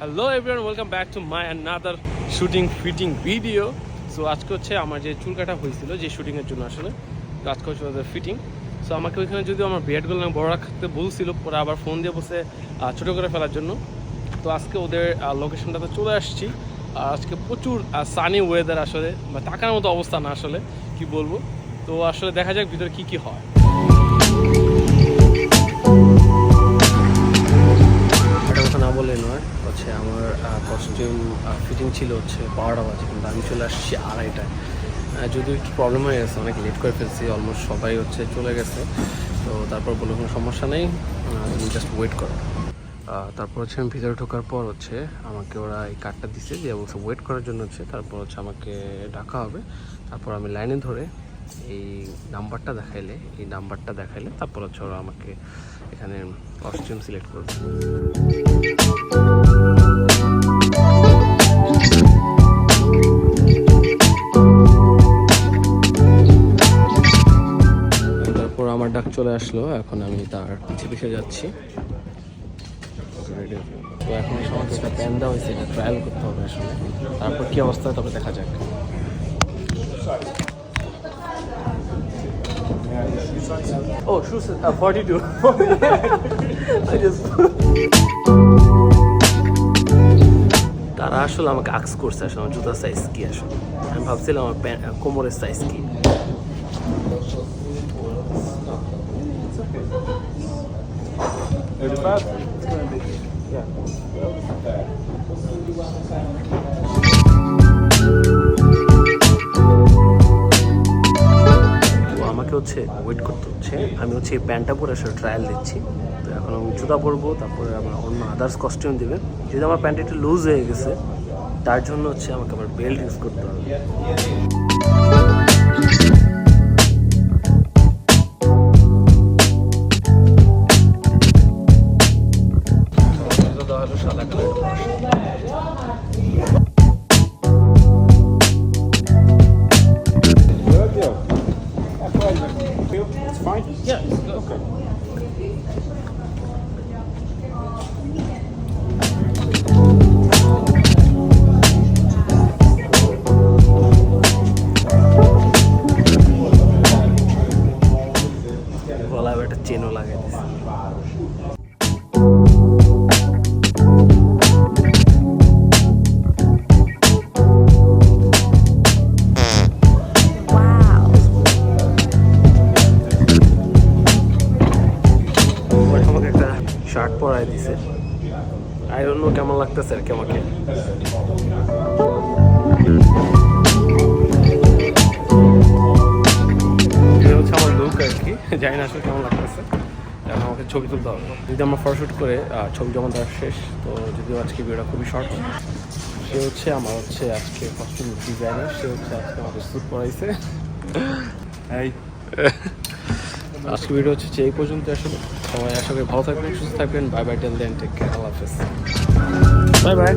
Hello everyone welcome back to my another shooting fitting video so আজকে হচ্ছে আমার যে চুল কাটা হয়েছিল, যে শুটিংয়ের জন্য আসলে আজকে হচ্ছে ওদের ফিটিং সো আমাকে ওইখানে যদি আমার বিয়ারগুলো বড় রাখতে বলছিল, পরে আবার ফোন দিয়ে বসে ছোটো করে ফেলার জন্য। তো আজকে ওদের লোকেশনটাতে চলে আসছি। আর আজকে প্রচুর সানি ওয়েদার আসলে, বা টাকার মতো অবস্থা না আসলে, কি বলব? তো আসলে দেখা যাক ভিতরে কি কি হয়। ছিল হচ্ছে বারোটা বাজে কিন্তু আমি চলে আসছি আড়াইটায়। যদিও একটু প্রবলেম হয়ে গেছে, অনেক লেট করে ফেলছি অলমোস্ট সবাই হচ্ছে চলে গেছে। তো তারপর বলে কোনো সমস্যা নেই তুমি জাস্ট ওয়েট করো। তারপর হচ্ছে আমি ভিতরে ঢোকার পর হচ্ছে আমাকে ওরা এই কার্ডটা দিছে যে বলছে ওয়েট করার জন্য হচ্ছে। তারপর হচ্ছে আমাকে ডাকা হবে। তারপর আমি লাইনে ধরে এই নাম্বারটা দেখাইলে, এই নাম্বারটা দেখাইলে তারপর হচ্ছে ওরা আমাকে এখানে কস্টিউম সিলেক্ট করবে। আমার ডাক চলে আসলো এখন আমি তার পিছে পিছে যাচ্ছি। তো এখন আমাকে একটা প্যান দেওয়া হয়েছে এটা ট্রায়াল করতে হবে আসলে। তারপর কি অবস্থা তবে দেখা যাক। Oh, shoes uh, 42. I just তারা আসলে আমাকে আক্স করছে আসলে আমার জুতার সাইজ কি আসলে? আমি ভাবছিলাম আমার কোমরের সাইজ কি। তো আমাকে হচ্ছে ওয়েট করতে হচ্ছে। আমি হচ্ছে এই প্যান্টটা পরে আসলে ট্রায়াল দিচ্ছি। তো এখন আমি জুতা পরবো, তারপরে আমার অন্য আদার্স কস্টিউম দেবে। যদি আমার প্যান্ট একটু লুজ হয়ে গেছে, তার জন্য হচ্ছে আমাকে আবার বেল্ট ইউজ করতে হবে। আবার একটা চেনও লাগাই শার্ট পরাই দিছে। নো কেমন লাগতেছে আর কি আমাকে। জানি না আসলে কেমন লাগতেছে। এখন আমাকে ছবি তুলতে হবে। যদি আমরা ফটোশ্যুট করে ছবি জমা দেওয়া শেষ, তো যদিও আজকে ভিডিওটা খুবই শর্ট সে হচ্ছে আমার হচ্ছে আজকে কস্টিউম ডিজাইনার সে হচ্ছে আজকে আমাকে স্যুট পরাইছে। এই। আজকে ভিডিও হচ্ছে যে এই পর্যন্ত আসলে। সবাই আশা করি ভালো থাকবেন, সুস্থ থাকবেন। Bye bye tell then take care আল্লাহ হাফেজ। Bye bye